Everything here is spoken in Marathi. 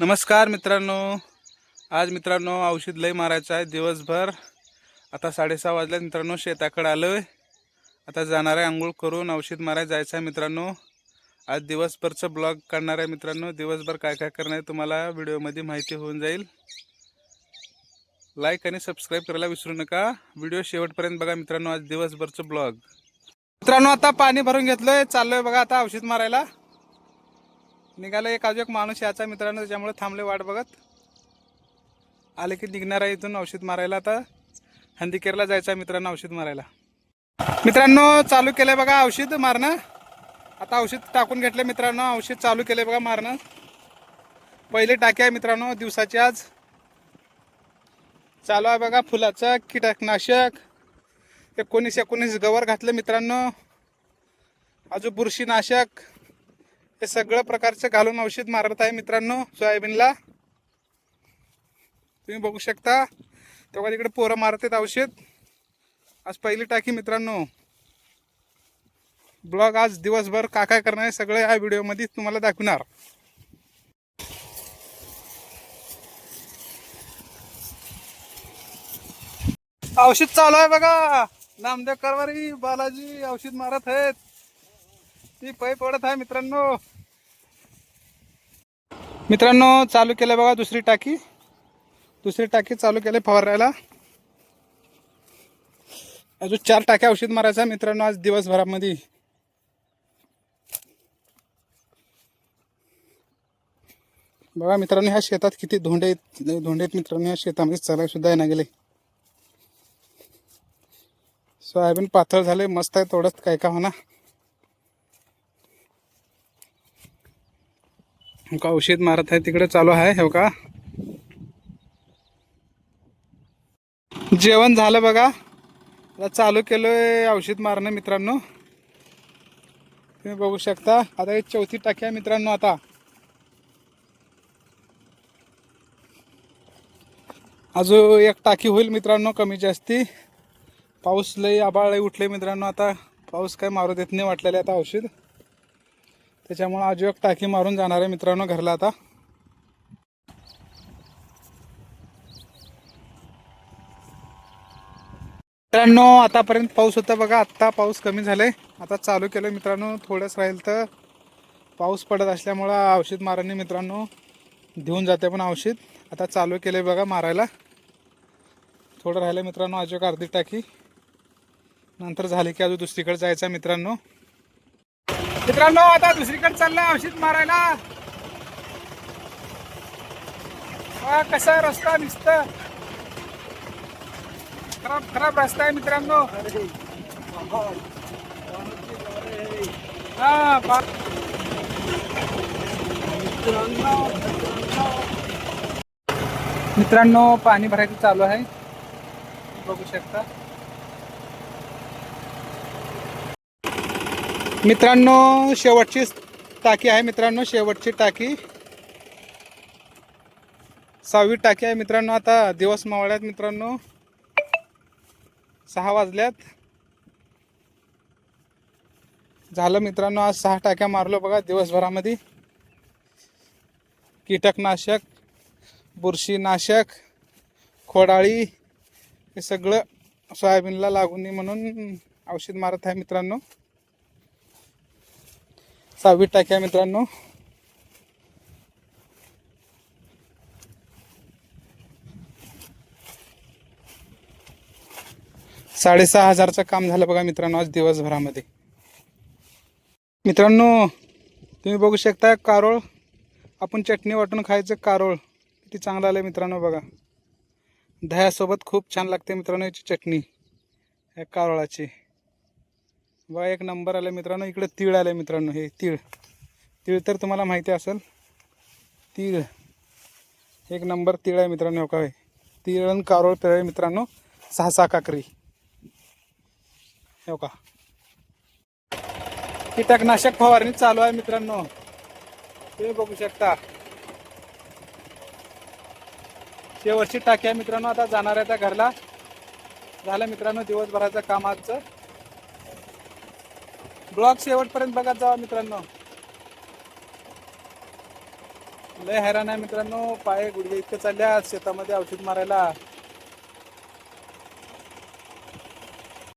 नमस्कार मित्रांनो. आज मित्रांनो औषध लय मारायचं आहे. दिवसभर आता साडेसहा वाजल्यात मित्रांनो. शेताकडे आलो आहे आता जाणार आहे आंघोळ करून औषध मारायला जायचं आहे मित्रांनो. आज दिवसभरचं ब्लॉग काढणार आहे मित्रांनो. दिवसभर काय काय करणार आहे तुम्हाला व्हिडिओमध्ये माहिती होऊन जाईल. लाईक आणि सबस्क्राईब करायला विसरू नका. व्हिडिओ शेवटपर्यंत बघा मित्रांनो. आज दिवसभरचं ब्लॉग. मित्रांनो आता पाणी भरून घेतलंय. चाललोय बघा आता औषध मारायला. निघाला एक अजून एक माणूस याचा मित्रांनो त्याच्यामुळे थांबले वाट बघत. आले की निघणार आहे इथून औषध मारायला आता. हंदीकेरला जायचं आहे मित्रांनो औषध मारायला. मित्रांनो चालू केलंय बघा औषध मारणं. आता औषध टाकून घेतलं मित्रांनो औषध चालू केलंय बघा मारणं. पहिले टाके आहे मित्रांनो दिवसाची आज. चालू आहे बघा फुलाचं कीटकनाशक. एकोणीस एकोणीस गवर घातलं मित्रांनो. अजून बुरशीनाशक. हे सगळं प्रकारचं घालून औषध मारत आहे मित्रांनो सोयाबीनला. तुम्ही बघू शकता तेव्हा तिकडे पोरं मारत आहेत औषध. आज पहिली टाकी मित्रांनो. ब्लॉग आज दिवसभर का काय करणार आहे सगळं या व्हिडिओमध्ये तुम्हाला दाखवणार. औषध चालू आहे बघा. नामदेव करवारी बालाजी औषध मारत आहेत. ती पै पडत आहे मित्रांनो. मित्रांनो चालू केलं बघा दुसरी टाकी. दुसरी टाकी चालू केली फवारायला. अजून चार टाक्या औषध मारायचं मित्रांनो आज दिवसभरामध्ये. बघा मित्रांनो ह्या शेतात किती धोंडे आहेत. धोंडे आहेत मित्रांनो ह्या शेतामध्ये चालाय सुद्धा येणार गेले. सोयाबीन पातळ झाले मस्त आहे थोडंच काय का म्हणा हो का औषध मारत आहे तिकडे चालू आहे हो का? जेवण झालं बघा. आता चालू केलोय औषध मारणं मित्रांनो. तुम्ही बघू शकता. आता ही चौथी टाकी आहे मित्रांनो आता. अजून एक टाकी होईल मित्रांनो कमी जास्ती. पाऊस लई आबाळ लई उठले मित्रांनो आता. पाऊस काय मारू देत नाही वाटलेले आता औषध. त्याच्यामुळं अजून टाकी मारून जाणार आहे मित्रांनो घरला आता. मित्रांनो आतापर्यंत पाऊस होता बघा आत्ता पाऊस कमी झालाय. आता चालू केलं मित्रांनो थोडंच राहील तर पाऊस पडत असल्यामुळं औषध मारायला मित्रांनो देऊन जाते पण औषध. आता चालू केलंय बघा मारायला. थोडं राहिलं मित्रांनो अजून अर्धी टाकी. नंतर झाली की अजून दुसरीकडे जायचं आहे मित्रांनो. मित्रांनो आता दुसरीकडे चाललंय औषध मारायला. हा, कसा रस्ता दिसत खराब खराब रस्ता आहे मित्रांनो. हा बा- मित्रांनो पाणी भरायचं चालू आहे. बघू शकता. मित्रांनो शेवटची टाकी आहे मित्रांनो शेवटची टाकी. सहावी टाकी आहे मित्रांनो आता दिवस मावळ्यात मित्रांनो. सहा वाजल्यात. झालं मित्रांनो आज सहा टाक्या मारलो बघा दिवसभरामध्ये. कीटकनाशक बुरशीनाशक खोडाळी हे सगळं सोयाबीनला लागू नये म्हणून औषध मारत आहे मित्रांनो. सहावी टाकी आहे मित्रांनो. साडेसहा हजारचं काम झालं बघा मित्रांनो आज दिवसभरामध्ये. मित्रांनो तुम्ही बघू शकता कारोळ आपण चटणी वाटून खायचं कारोळ किती चांगलं आलं मित्रांनो बघा. दह्यासोबत खूप छान लागते मित्रांनो याची चटणी या कारोळाची. बघा एक नंबर आलं मित्रांनो. इकडे तीळ आलं मित्रांनो. हे तीळ. तीळ तर तुम्हाला माहिती असेल. तीळ. एक नंबर तीळ आहे मित्रांनो हो का काय तीळ आणि कारोळ पिळ आहे मित्रांनो. सहा सहा काकरी. हो का? कीटकनाशक फवारणी चालू आहे मित्रांनो. तुम्ही बघू शकता. शेवटची टाकी आहे मित्रांनो. आता जाणार आहे त्या घरला. झालं मित्रांनो दिवसभराचं काम आजचं. ब्लॉग शेवटपर्यंत बघत जावा मित्रांनो. लय हैराण आहे मित्रांनो. पाय गुडघे इतके चालल्या शेतामध्ये औषध मारायला.